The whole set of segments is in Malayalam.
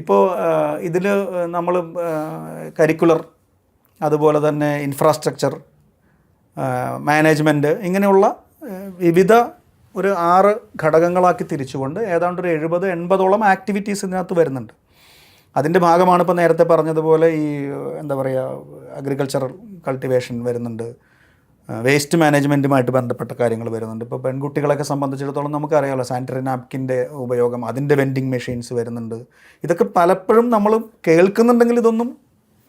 ഇപ്പോൾ ഇതിൽ നമ്മൾ കരിക്കുലർ അതുപോലെ തന്നെ ഇൻഫ്രാസ്ട്രക്ചർ മാനേജ്മെന്റ് ഇങ്ങനെയുള്ള വിവിധ ഒരു ആറ് ഘടകങ്ങളാക്കി തിരിച്ചുകൊണ്ട് ഏതാണ്ട് ഒരു എഴുപത് എൺപതോളം ആക്ടിവിറ്റീസ് ഇതിനകത്ത് വരുന്നുണ്ട്. അതിന്റെ ഭാഗമാണ് ഇപ്പോൾ നേരത്തെ പറഞ്ഞതുപോലെ ഈ എന്താ പറയുക അഗ്രികൾച്ചറൽ കൾട്ടിവേഷൻ വരുന്നുണ്ട്. വേസ്റ്റ് മാനേജ്മെന്റുമായിട്ട് ബന്ധപ്പെട്ട കാര്യങ്ങൾ വരുന്നുണ്ട്. ഇപ്പോൾ പെൺകുട്ടികളൊക്കെ സംബന്ധിച്ചിടത്തോളം നമുക്കറിയാമല്ലോ സാനിറ്ററി നാപ്കിന്റെ ഉപയോഗം അതിന്റെ വെൻഡിങ് മെഷീൻസ് വരുന്നുണ്ട്. ഇതൊക്കെ പലപ്പോഴും നമ്മൾ കേൾക്കുന്നുണ്ടെങ്കിൽ ഇതൊന്നും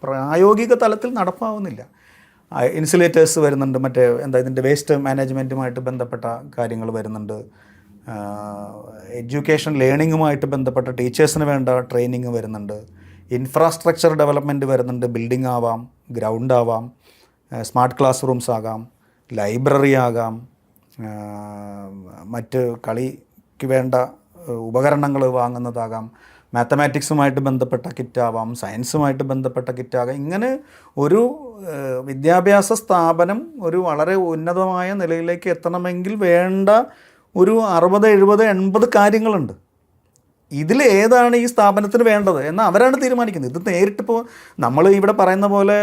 പ്രായോഗിക തലത്തിൽ നടപ്പാവുന്നില്ല. ഇൻസുലേറ്റേഴ്സ് വരുന്നുണ്ട് മറ്റേ എന്താ ഇതിന്റെ വേസ്റ്റ് മാനേജ്മെന്റുമായിട്ട് ബന്ധപ്പെട്ട കാര്യങ്ങൾ വരുന്നുണ്ട്. എഡ്യൂക്കേഷൻ ലേണിങ്ങുമായിട്ട് ബന്ധപ്പെട്ട ടീച്ചേഴ്സിന് വേണ്ട ട്രെയിനിങ് വരുന്നുണ്ട്. ഇൻഫ്രാസ്ട്രക്ചർ ഡെവലപ്മെന്റ് വരുന്നുണ്ട് ബിൽഡിംഗ് ആവാം ഗ്രൗണ്ട് ആവാം സ്മാർട്ട് ക്ലാസ് റൂംസ് ആകാം. ലൈബ്രറി ആകാം മറ്റ് കളിക്ക് വേണ്ട ഉപകരണങ്ങൾ വാങ്ങുന്നതാകാം മാത്തമാറ്റിക്സുമായിട്ട് ബന്ധപ്പെട്ട കിറ്റാവാം സയൻസുമായിട്ട് ബന്ധപ്പെട്ട കിറ്റാകാം. ഇങ്ങനെ ഒരു വിദ്യാഭ്യാസ സ്ഥാപനം ഒരു വളരെ ഉന്നതമായ നിലയിലേക്ക് എത്തണമെങ്കിൽ വേണ്ട ഒരു അറുപത് എഴുപത് എൺപത് കാര്യങ്ങളുണ്ട്. ഇതിൽ ഏതാണ് ഈ സ്ഥാപനത്തിന് വേണ്ടത് എന്ന് അവരാണ് തീരുമാനിക്കുന്നത്. ഇത് നേരിട്ടിപ്പോൾ നമ്മൾ ഇവിടെ പറയുന്ന പോലെ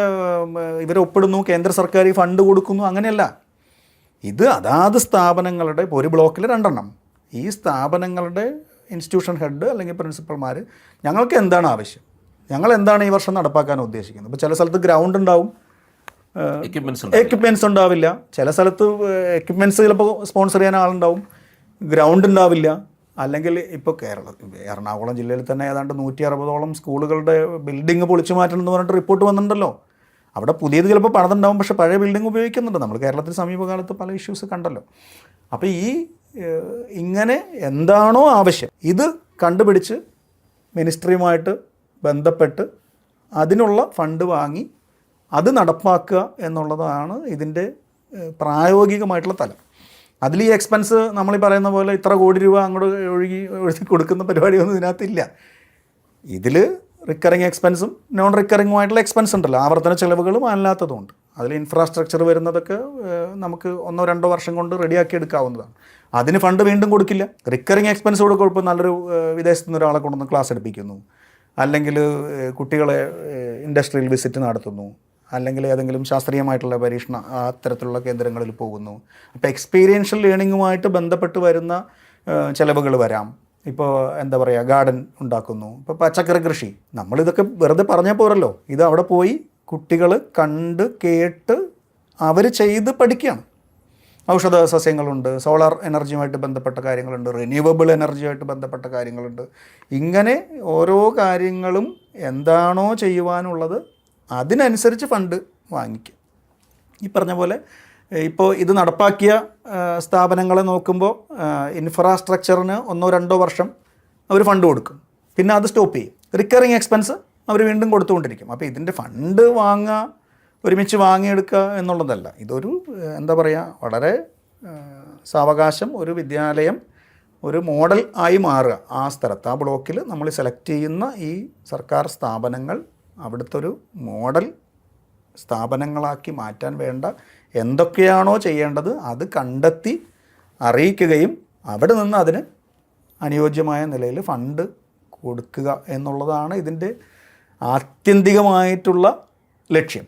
ഇവരെ ഒപ്പിടുന്നു കേന്ദ്ര സർക്കാർ ഫണ്ട് കൊടുക്കുന്നു അങ്ങനെയല്ല. ഇത് അതാത് സ്ഥാപനങ്ങളുടെ ഇപ്പോൾ ഒരു ബ്ലോക്കിൽ രണ്ടെണ്ണം. ഈ സ്ഥാപനങ്ങളുടെ ഇൻസ്റ്റിറ്റ്യൂഷൻ ഹെഡ് അല്ലെങ്കിൽ പ്രിൻസിപ്പൽമാർ ഞങ്ങൾക്ക് എന്താണ് ആവശ്യം? ഞങ്ങൾ എന്താണ് ഈ വർഷം നടപ്പാക്കാൻ ഉദ്ദേശിക്കുന്നത്? ഇപ്പോൾ ചില സ്ഥലത്ത് ഗ്രൗണ്ട് ഉണ്ടാവും. എക്യുപ്മെന്റ്സ് ഉണ്ടാവില്ല. ചില സ്ഥലത്ത് എക്യുപ്മെന്റ്സ് ചിലപ്പോൾ സ്പോൺസർ ചെയ്യാൻ ആളുണ്ടാവും. ഗ്രൗണ്ട് ഉണ്ടാവില്ല. അല്ലെങ്കിൽ ഇപ്പോൾ കേരള എറണാകുളം ജില്ലയിൽ തന്നെ ഏതാണ്ട് നൂറ്റി അറുപതോളം സ്കൂളുകളുടെ ബിൽഡിംഗ് പൊളിച്ചു മാറ്റണം എന്ന് പറഞ്ഞിട്ട് റിപ്പോർട്ട് വന്നിട്ടുണ്ടല്ലോ. അവിടെ പുതിയത് ചിലപ്പോൾ പണിതുണ്ടാവും പക്ഷേ പഴയ ബിൽഡിംഗ് ഉപയോഗിക്കുന്നുണ്ട്. നമ്മൾ കേരളത്തിൽ സമീപകാലത്ത് പല ഇഷ്യൂസ് കണ്ടല്ലോ. അപ്പോൾ ഈ ഇങ്ങനെ എന്താണോ ആവശ്യം ഇത് കണ്ടുപിടിച്ച് മിനിസ്ട്രിയുമായിട്ട് ബന്ധപ്പെട്ട് അതിനുള്ള ഫണ്ട് വാങ്ങി അത് നടപ്പാക്കുക എന്നുള്ളതാണ് ഇതിന്റെ പ്രായോഗികമായിട്ടുള്ള തലം. അതിൽ ഈ എക്സ്പെൻസ് നമ്മൾ പറയുന്ന പോലെ ഇത്ര കോടി രൂപ അങ്ങോട്ട് ഒഴുകി ഒഴുകി കൊടുക്കുന്ന പരിപാടിയൊന്നും ഇതിനകത്തില്ല. ഇതിൽ റിക്കറിങ് എക്സ്പെൻസും നോൺ റിക്കറിങ്ങുമായിട്ടുള്ള എക്സ്പെൻസ് ഉണ്ടല്ലോ. ആവർത്തന ചിലവുകളും അല്ലാത്തതുമുണ്ട് അതിൽ ഇൻഫ്രാസ്ട്രക്ചർ വരുന്നതൊക്കെ നമുക്ക് ഒന്നോ രണ്ടോ വർഷം കൊണ്ട് റെഡിയാക്കി എടുക്കാവുന്നതാണ്. അതിന് ഫണ്ട് വീണ്ടും കൊടുക്കില്ല. റിക്കറിങ് എക്സ്പെൻസ് കൊടുക്കുമ്പോൾ ഇപ്പോൾ നല്ലൊരു വിദേശത്ത് നിന്ന് ഒരാളെ കൊണ്ടുവന്ന് ക്ലാസ് എടുപ്പിക്കുന്നു. അല്ലെങ്കിൽ കുട്ടികളെ ഇൻഡസ്ട്രിയൽ വിസിറ്റ് നടത്തുന്നു. അല്ലെങ്കിൽ ഏതെങ്കിലും ശാസ്ത്രീയമായിട്ടുള്ള പരീക്ഷണ അത്തരത്തിലുള്ള കേന്ദ്രങ്ങളിൽ പോകുന്നു. അപ്പോൾ എക്സ്പീരിയൻഷ്യൽ ലേണിങ്ങുമായിട്ട് ബന്ധപ്പെട്ട് വരുന്ന ചിലവുകൾ വരാം. ഇപ്പോൾ എന്താ പറയുക ഗാർഡൻ ഉണ്ടാക്കുന്നു. ഇപ്പോൾ പച്ചക്കറി കൃഷി. നമ്മളിതൊക്കെ വെറുതെ പറഞ്ഞാൽ പോരല്ലോ. ഇത് അവിടെ പോയി കുട്ടികൾ കണ്ട് കേട്ട് അവർ ചെയ്ത് പഠിക്കുകയാണ്. ഔഷധ സസ്യങ്ങളുണ്ട് സോളാർ എനർജിയുമായിട്ട് ബന്ധപ്പെട്ട കാര്യങ്ങളുണ്ട് റിന്യൂവബിൾ എനർജിയുമായിട്ട് ബന്ധപ്പെട്ട കാര്യങ്ങളുണ്ട്. ഇങ്ങനെ ഓരോ കാര്യങ്ങളും എന്താണോ ചെയ്യുവാനുള്ളത് അതിനനുസരിച്ച് ഫണ്ട് വാങ്ങിക്കും. ഈ പറഞ്ഞ പോലെ ഇപ്പോൾ ഇത് നടപ്പാക്കിയ സ്ഥാപനങ്ങളെ നോക്കുമ്പോൾ ഇൻഫ്രാസ്ട്രക്ചറിന് ഒന്നോ രണ്ടോ വർഷം അവർ ഫണ്ട് കൊടുക്കും. പിന്നെ അത് സ്റ്റോപ്പ് ചെയ്യും. റിക്കറിങ് എക്സ്പെൻസ് അവർ വീണ്ടും കൊടുത്തുകൊണ്ടിരിക്കും. അപ്പോൾ ഇതിന്റെ ഫണ്ട് വാങ്ങുക ഒരുമിച്ച് വാങ്ങിയെടുക്കുക എന്നുള്ളതല്ല. ഇതൊരു എന്താ പറയുക വളരെ സാവകാശം ഒരു വിദ്യാലയം ഒരു മോഡൽ ആയി മാറുക. ആ സ്ഥലത്ത് ആ ബ്ലോക്കിൽ നമ്മൾ സെലക്ട് ചെയ്യുന്ന ഈ സർക്കാർ സ്ഥാപനങ്ങൾ അവിടുത്തെ ഒരു മോഡൽ സ്ഥാപനങ്ങളാക്കി മാറ്റാൻ വേണ്ട എന്തൊക്കെയാണോ ചെയ്യേണ്ടത് അത് കണ്ടെത്തി അറിയിക്കുകയും അവിടെ നിന്ന് അതിന് അനുയോജ്യമായ നിലയിൽ ഫണ്ട് കൊടുക്കുക എന്നുള്ളതാണ് ഇതിന്റെ ആത്യന്തികമായിട്ടുള്ള ലക്ഷ്യം.